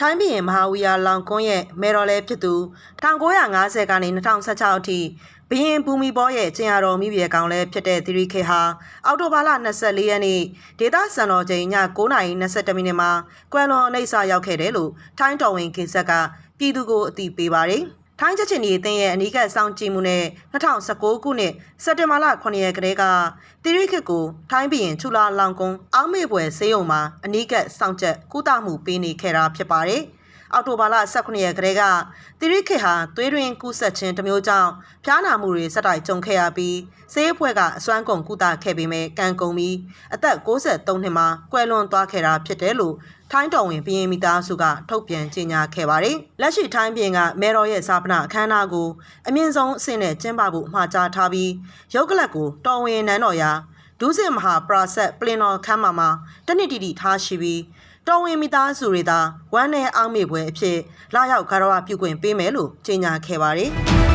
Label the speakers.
Speaker 1: ထိုင်းပြည်ရင်မဟာဝီယာလောင်ကွန်းရဲ့မေတော်လဲဖြစ်သူ1950ကနေ2016အထိဘရင်ဘူမီဘောရဲ့ကျင်ရတော်မိဘကောင်လဲဖြစ်တဲ့သီရိခေဟာအောက်တိုဘာလ24ရက်နေ့ဒေသစံတော်ချိန်ည9:22မိနစ်မှာကွယ်လွန်အိဆာရောက်ခဲ့တယ်လို့ထိုင်းတော်ဝင်ကိစ္စကပြည်သူကိုအသိပေးပါတယ်။ ထိုင်းချက်ချင်းဒီအသင်းရဲ့အနီးကပ်စောင့်ကြည့်မှုနဲ့2019ခုနှစ်စက်တင်ဘာလ9ရက်ကလေးကတိရိခစ်ကိုထိုင်းပြည်ရင်ချူလာလောင်ကုန်းအောက်မေပွဲဆေးရုံမှာအနီးကပ်စောင့်ချက်ကုသမှုပေးနေခဲ့တာဖြစ်ပါတယ်။အောက်တိုဘာလ18ရက်ကလေးကတိရိခစ်ဟာသွေးတွင်ကူးဆက်ခြင်းတစ်မျိုးကြောင့်ဖျားနာမှုတွေဆက်တိုက်ကြုံခဲ့ရပြီးဆေးအဖွဲ့ကအစွမ်းကုန်ကုသခဲ့ပေမဲ့ကံကုန်ပြီးအသက်63နှစ်မှာကွယ်လွန်သွားခဲ့တာဖြစ်တယ်လို့ ထိုင်းတော်ဝင်ဘီရင်မိသားစုကထုတ်ပြန်ကြေညာခဲ့ပါတယ်။လက်ရှိထိုင်းပြည်ကမဲတော်ရဲ့စာပနာအခမ်းအနားကိုအမြင့်ဆုံးအဆင့်နဲ့ကျင်းပဖို့မှာကြားထားပြီးရုပ်ကလပ်ကိုတော်ဝင်နန်းတော်ရာဒုစစ်မဟာပရာဆက်ပလင်တော်ခမ်းမှာမှာတနစ်တီတီထားရှိပြီးတော်ဝင်မိသားစုတွေသာဝမ်းနဲ့အောက်မေပွဲအဖြစ်လာရောက်ကာရဝပြုခွင့်ပေးမယ်လို့ကြေညာခဲ့ပါတယ်။